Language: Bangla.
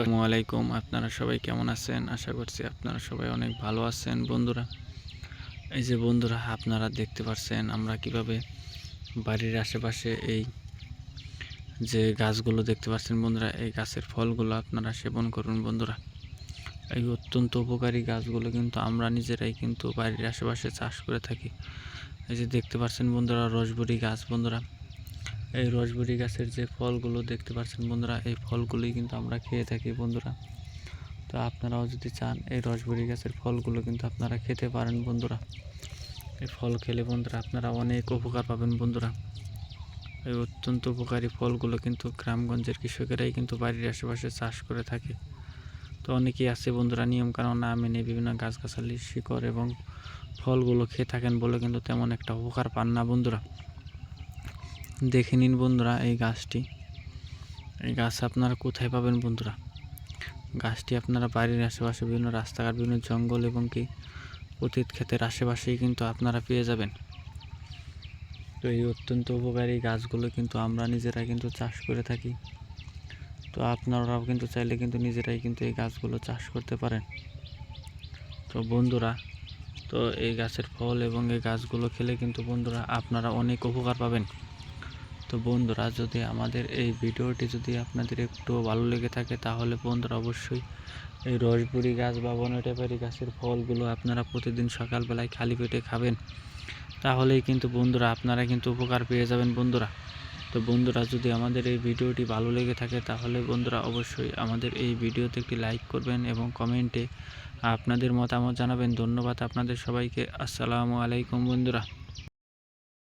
আসসালামু আলাইকুম। আপনারা সবাই কেমন আছেন? আশা করছি আপনারা সবাই অনেক ভালো আছেন। বন্ধুরা, এই যে বন্ধুরা, আপনারা দেখতে পাচ্ছেন আমরা কীভাবে বাড়ির আশেপাশে এই যে গাছগুলো দেখতে পাচ্ছেন বন্ধুরা, এই গাছের ফলগুলো আপনারা সেবন করুন বন্ধুরা। এই অত্যন্ত উপকারী গাছগুলো কিন্তু আমরা নিজেরাই কিন্তু বাড়ির আশেপাশে চাষ করে থাকি। এই যে দেখতে পাচ্ছেন বন্ধুরা, রসবরি গাছ বন্ধুরা। এই রসবরি গাছের যে ফলগুলো দেখতে পাচ্ছেন বন্ধুরা, এই ফলগুলি কিন্তু আমরা খেয়ে থাকি বন্ধুরা। তো আপনারাও যদি চান এই রসবরি গাছের ফলগুলো কিন্তু আপনারা খেতে পারেন বন্ধুরা। এই ফল খেলে বন্ধুরা আপনারা অনেক উপকার পাবেন বন্ধুরা। এই অত্যন্ত উপকারী ফলগুলো কিন্তু গ্রামগঞ্জের কৃষকেরাই কিন্তু বাড়ির আশেপাশে চাষ করে থাকে। তো অনেকেই আছে বন্ধুরা, নিয়মকানুন না মেনে বিভিন্ন গাছগাছালি, শিকড় এবং ফলগুলো খেয়ে থাকেন বলে কিন্তু তেমন একটা উপকার পান না বন্ধুরা। দেখে নিন বন্ধুরা এই গাছটি। এই গাছ আপনারা কোথায় পাবেন বন্ধুরা? গাছটি আপনারা বাড়ির আশেপাশে বিভিন্ন রাস্তাঘাট, বিভিন্ন জঙ্গল এবং কি অতীত ক্ষেতের আশেপাশেই কিন্তু আপনারা পেয়ে যাবেন। তো এই অত্যন্ত উপকারী গাছগুলো কিন্তু আমরা নিজেরা কিন্তু চাষ করে থাকি। তো আপনারাও কিন্তু চাইলে কিন্তু নিজেরাই কিন্তু এই গাছগুলো চাষ করতে পারেন। তো বন্ধুরা, তো এই গাছের ফল এবং এই গাছগুলো খেলে কিন্তু বন্ধুরা আপনারা অনেক উপকার পাবেন। তো বন্ধুরা, যদি আমাদের এই ভিডিওটি যদি আপনাদের একটু ভালো লেগে থাকে, তাহলে বন্ধুরা অবশ্যই এই রসবুরি গাছ বা বনটেপারি গাছের ফলগুলো আপনারা প্রতিদিন সকালবেলায় খালি পেটে খাবেন। তাহলেই কিন্তু বন্ধুরা, আপনারা কিন্তু উপকার পেয়ে যাবেন বন্ধুরা। তো বন্ধুরা, যদি আমাদের এই ভিডিওটি ভালো লেগে থাকে, তাহলে বন্ধুরা অবশ্যই আমাদের এই ভিডিওতে একটি লাইক করবেন এবং কমেন্টে আপনাদের মতামত জানাবেন। ধন্যবাদ আপনাদের সবাইকে। আসসালামু আলাইকুম বন্ধুরা।